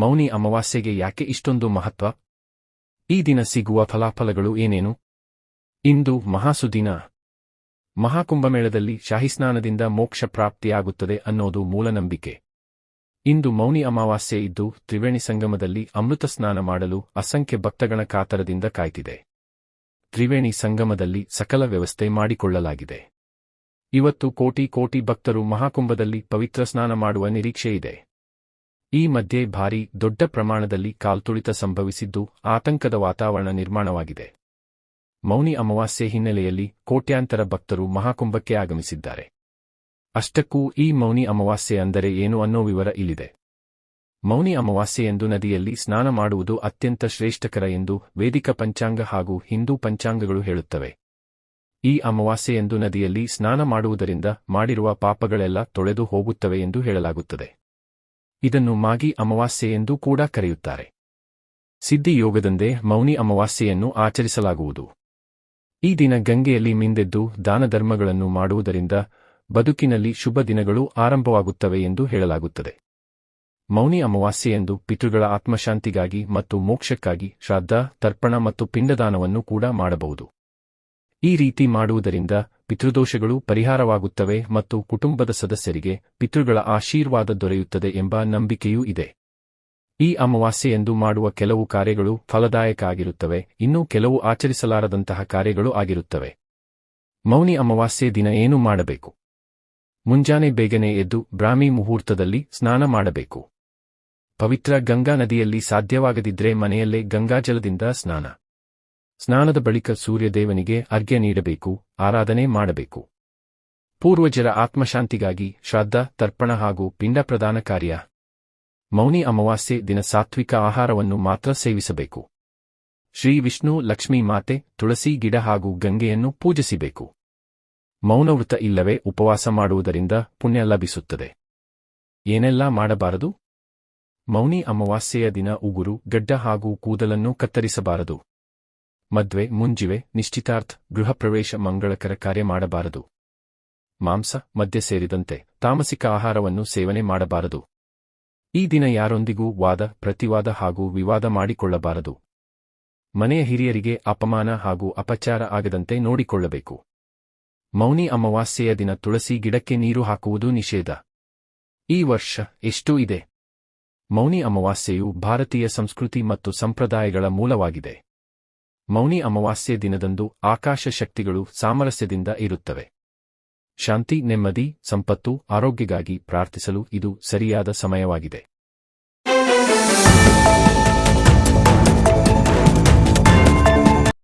ಮೌನಿ ಅಮಾವಾಸ್ಯೆಗೆ ಯಾಕೆ ಇಷ್ಟೊಂದು ಮಹತ್ವ? ಈ ದಿನ ಸಿಗುವ ಫಲಾಫಲಗಳು ಏನೇನು? ಇಂದು ಮಹಾಸುದಿನ. ಮಹಾಕುಂಭಮೇಳದಲ್ಲಿ ಶಾಹಿಸ್ನಾನದಿಂದ ಮೋಕ್ಷ ಪ್ರಾಪ್ತಿಯಾಗುತ್ತದೆ ಅನ್ನೋದು ಮೂಲನಂಬಿಕೆ. ಇಂದು ಮೌನಿ ಅಮಾವಾಸ್ಯೆ ಇದ್ದು ತ್ರಿವೇಣಿ ಸಂಗಮದಲ್ಲಿ ಅಮೃತ ಸ್ನಾನ ಮಾಡಲು ಅಸಂಖ್ಯ ಭಕ್ತಗಣ ಕಾತರದಿಂದ ಕಾಯ್ತಿದೆ. ತ್ರಿವೇಣಿ ಸಂಗಮದಲ್ಲಿ ಸಕಲ ವ್ಯವಸ್ಥೆ ಮಾಡಿಕೊಳ್ಳಲಾಗಿದೆ. ಇವತ್ತು ಕೋಟಿ ಕೋಟಿ ಭಕ್ತರು ಮಹಾಕುಂಭದಲ್ಲಿ ಪವಿತ್ರ ಸ್ನಾನ ಮಾಡುವ ನಿರೀಕ್ಷೆಯಿದೆ. ಈ ಮಧ್ಯೆ ಭಾರೀ ದೊಡ್ಡ ಪ್ರಮಾಣದಲ್ಲಿ ಕಾಲ್ತುಳಿತ ಸಂಭವಿಸಿದ್ದು ಆತಂಕದ ವಾತಾವರಣ ನಿರ್ಮಾಣವಾಗಿದೆ. ಮೌನಿ ಅಮಾವಾಸ್ಯೆ ಹಿನ್ನೆಲೆಯಲ್ಲಿ ಕೋಟ್ಯಾಂತರ ಭಕ್ತರು ಮಹಾಕುಂಭಕ್ಕೆ ಆಗಮಿಸಿದ್ದಾರೆ. ಅಷ್ಟಕ್ಕೂ ಈ ಮೌನಿ ಅಮಾವಾಸ್ಯೆ ಅಂದರೆ ಏನು ಅನ್ನೋ ವಿವರ ಇಲ್ಲಿದೆ. ಮೌನಿ ಅಮಾವಾಸ್ಯೆಯೆಂದು ನದಿಯಲ್ಲಿ ಸ್ನಾನ ಮಾಡುವುದು ಅತ್ಯಂತ ಶ್ರೇಷ್ಠಕರ ಎಂದು ವೇದಿಕ ಪಂಚಾಂಗ ಹಾಗೂ ಹಿಂದೂ ಪಂಚಾಂಗಗಳು ಹೇಳುತ್ತವೆ. ಈ ಅಮಾವಾಸ್ಯೆಯೆಂದು ನದಿಯಲ್ಲಿ ಸ್ನಾನ ಮಾಡುವುದರಿಂದ ಮಾಡಿರುವ ಪಾಪಗಳೆಲ್ಲ ತೊಳೆದು ಹೋಗುತ್ತವೆ ಎಂದು ಹೇಳಲಾಗುತ್ತದೆ. ಇದನ್ನು ಮಾಗಿ ಅಮಾವಾಸ್ಯೆ ಎಂದು ಕೂಡ ಕರೆಯುತ್ತಾರೆ. ಸಿದ್ಧಿಯೋಗದಂದೇ ಮೌನಿ ಅಮಾವಾಸ್ಯೆಯನ್ನು ಆಚರಿಸಲಾಗುವುದು. ಈ ದಿನ ಗಂಗೆಯಲ್ಲಿ ಮಿಂದೆದ್ದು ದಾನಧರ್ಮಗಳನ್ನು ಮಾಡುವುದರಿಂದ ಬದುಕಿನಲ್ಲಿ ಶುಭ ದಿನಗಳು ಆರಂಭವಾಗುತ್ತವೆ ಎಂದು ಹೇಳಲಾಗುತ್ತದೆ. ಮೌನಿ ಅಮಾವಾಸ್ಯೆಯೆಂದು ಪಿತೃಗಳ ಆತ್ಮಶಾಂತಿಗಾಗಿ ಮತ್ತು ಮೋಕ್ಷಕ್ಕಾಗಿ ಶ್ರಾದ್ದ, ತರ್ಪಣ ಮತ್ತು ಪಿಂಡದಾನವನ್ನು ಕೂಡ ಮಾಡಬಹುದು. ಈ ರೀತಿ ಮಾಡುವುದರಿಂದ ಪಿತೃದೋಷಗಳು ಪರಿಹಾರವಾಗುತ್ತವೆ ಮತ್ತು ಕುಟುಂಬದ ಸದಸ್ಯರಿಗೆ ಪಿತೃಗಳ ಆಶೀರ್ವಾದ ದೊರೆಯುತ್ತದೆ ಎಂಬ ನಂಬಿಕೆಯೂ ಇದೆ. ಈ ಅಮಾವಾಸ್ಯೆಯೆಂದು ಮಾಡುವ ಕೆಲವು ಕಾರ್ಯಗಳು ಫಲದಾಯಕ ಆಗಿರುತ್ತವೆ ಇನ್ನೂ ಕೆಲವು ಆಚರಿಸಲಾರದಂತಹ ಕಾರ್ಯಗಳು ಆಗಿರುತ್ತವೆ. ಮೌನಿ ಅಮಾವಾಸ್ಯೆ ದಿನ ಏನು ಮಾಡಬೇಕು? ಮುಂಜಾನೆ ಬೇಗನೆ ಎದ್ದು ಬ್ರಾಹ್ಮಿ ಮುಹೂರ್ತದಲ್ಲಿ ಸ್ನಾನ ಮಾಡಬೇಕು. ಪವಿತ್ರ ಗಂಗಾ ನದಿಯಲ್ಲಿ ಸಾಧ್ಯವಾಗದಿದ್ರೆ ಮನೆಯಲ್ಲೇ ಗಂಗಾಜಲದಿಂದ ಸ್ನಾನ. ಸ್ನಾನದ ಬಳಿಕ ಸೂರ್ಯದೇವನಿಗೆ ಅರ್ಘ್ಯ ನೀಡಬೇಕು, ಆರಾಧನೆ ಮಾಡಬೇಕು. ಪೂರ್ವಜರ ಆತ್ಮಶಾಂತಿಗಾಗಿ ಶ್ರಾದ್ದ, ತರ್ಪಣ ಹಾಗೂ ಪಿಂಡ ಪ್ರದಾನ ಕಾರ್ಯ. ಮೌನಿ ಅಮಾವಾಸ್ಯೆ ದಿನ ಸಾತ್ವಿಕ ಆಹಾರವನ್ನು ಮಾತ್ರ ಸೇವಿಸಬೇಕು. ಶ್ರೀ ವಿಷ್ಣು ಲಕ್ಷ್ಮೀ ಮಾತೆ ತುಳಸಿ ಗಿಡ ಹಾಗೂ ಗಂಗೆಯನ್ನು ಪೂಜಿಸಬೇಕು. ಮೌನವೃತ ಇಲ್ಲವೇ ಉಪವಾಸ ಮಾಡುವುದರಿಂದ ಪುಣ್ಯ ಲಭಿಸುತ್ತದೆ. ಏನೆಲ್ಲ ಮಾಡಬಾರದು? ಮೌನಿ ಅಮಾವಾಸ್ಯೆಯ ದಿನ ಉಗುರು, ಗಡ್ಡ ಹಾಗೂ ಕೂದಲನ್ನು ಕತ್ತರಿಸಬಾರದು. ಮದ್ವೆ, ಮುಂಜಿವೆ, ನಿಶ್ಚಿತಾರ್ಥ, ಗೃಹಪ್ರವೇಶ, ಮಂಗಳಕರ ಕಾರ್ಯ ಮಾಡಬಾರದು. ಮಾಂಸ, ಮದ್ಯ ಸೇರಿದಂತೆ ತಾಮಸಿಕ ಆಹಾರವನ್ನು ಸೇವನೆ ಮಾಡಬಾರದು. ಈ ದಿನ ಯಾರೊಂದಿಗೂ ವಾದ, ಪ್ರತಿವಾದ ಹಾಗೂ ವಿವಾದ ಮಾಡಿಕೊಳ್ಳಬಾರದು. ಮನೆಯ ಹಿರಿಯರಿಗೆ ಅಪಮಾನ ಹಾಗೂ ಅಪಚಾರ ಆಗದಂತೆ ನೋಡಿಕೊಳ್ಳಬೇಕು. ಮೌನಿ ಅಮಾವಾಸ್ಯೆಯ ದಿನ ತುಳಸಿ ಗಿಡಕ್ಕೆ ನೀರು ಹಾಕುವುದು ನಿಷೇಧ. ಈ ವರ್ಷ ಎಷ್ಟು ಇದೆ. ಮೌನಿ ಅಮಾವಾಸ್ಯೆಯು ಭಾರತೀಯ ಸಂಸ್ಕೃತಿ ಮತ್ತು ಸಂಪ್ರದಾಯಗಳ ಮೂಲವಾಗಿದೆ. ಮೌನಿ ಅಮಾವಾಸ್ಯೆ ದಿನದಂದು ಆಕಾಶ ಶಕ್ತಿಗಳು ಸಾಮರಸ್ಯದಿಂದ ಇರುತ್ತವೆ. ಶಾಂತಿ, ನೆಮ್ಮದಿ, ಸಂಪತ್ತು, ಆರೋಗ್ಯಗಾಗಿ ಪ್ರಾರ್ಥಿಸಲು ಇದು ಸರಿಯಾದ ಸಮಯವಾಗಿದೆ.